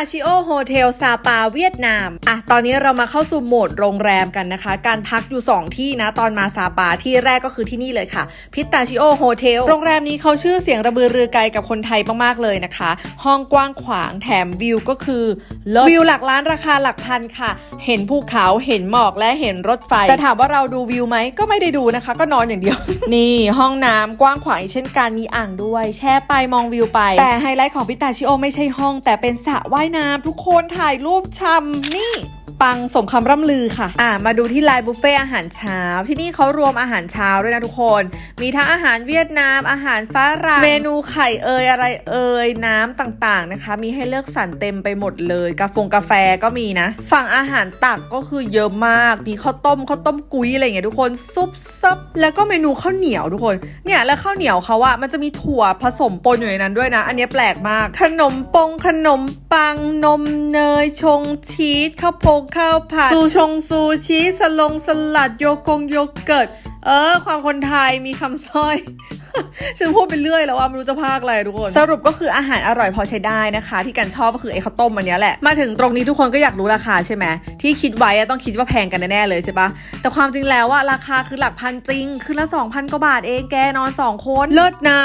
าชิโอโฮเทลซาปาเวียดนามอะตอนนี้เรามาเข้าสู่โหมดโรงแรมกันนะคะ การพักอยู่ 2 ที่นะ ตอนมาซาปาที่แรกก็คือที่นี่เลยค่ะ พิตาชิโอโฮเทลโรงแรมนี้เขาชื่อเสียงระบือรือไกลกับคนไทยมากๆเลยนะคะ ห้องกว้างขวางแถมวิวก็คือวิวหลักล้านราคาหลักพันค่ะ เห็นภูเขาเห็นหมอกและเห็นรถไฟแต่ถามว่าเราดูวิวไหมก็ไม่ได้ดูนะคะ ก็นอนอย่างเดียว นี่ห้องน้ำกว้างขวางอีกเช่นกันมีอ่างด้วย แช่ไปมองวิวไป แต่ไฮไลท์ของพิตาชิโอไม่ใช่ห้อง แต่เป็นสระว่ายน้ำทุกคนถ่ายรูปชำนี่ปังสมคำร่ำลือค่ะ อ่า มาดูที่ไลน์บุฟเฟ่อาหารเช้า ที่นี่เขารวมอาหารเช้าด้วยนะทุกคน มีทั้งอาหารเวียดนาม อาหารฝรั่ง เมนูไข่เอยอะไรเอยน้ำต่างๆนะคะ มีให้เลือกสรรเต็มไปหมดเลย กาแฟกาแฟก็มีนะ ฝั่งอาหารตักก็คือเยอะมาก มีข้าวต้มข้าวต้มกุ้ยอะไรอย่างเงี้ยทุกคน ซุปซับ แล้วก็เมนูข้าวเหนียวทุกคน เนี่ยแล้วข้าวเหนียวเขาอะมันจะมีถั่วผสมปนอยู่ในนั้นด้วยนะ อันเนี้ยแปลกมาก ขนมปงขนมปังนมเนยชงชีสข้าวโพงข้าวผัดซูชงซูชีสสลงสลัดโยกงโยเกิร์ตเออ ความคนไทยมีคำสร้อย ฉันพูดไปเรื่อยแล้วว่าไม่รู้จะพากอะไรทุกคน สรุปก็คืออาหารอร่อยพอใช้ได้นะคะ ที่กันชอบก็คือไอ้ข้าวต้มอันเนี้ยแหละ มาถึงตรงนี้ทุกคนก็อยากรู้ราคาใช่ไหมที่คิดไว้อะต้องคิดว่าแพงกันแน่ๆเลยใช่ปะแต่ความจริงแล้วอะราคาคือหลักพันจริง คือละ2,000กว่าบาทเองแกนอน2คนเลิศนะ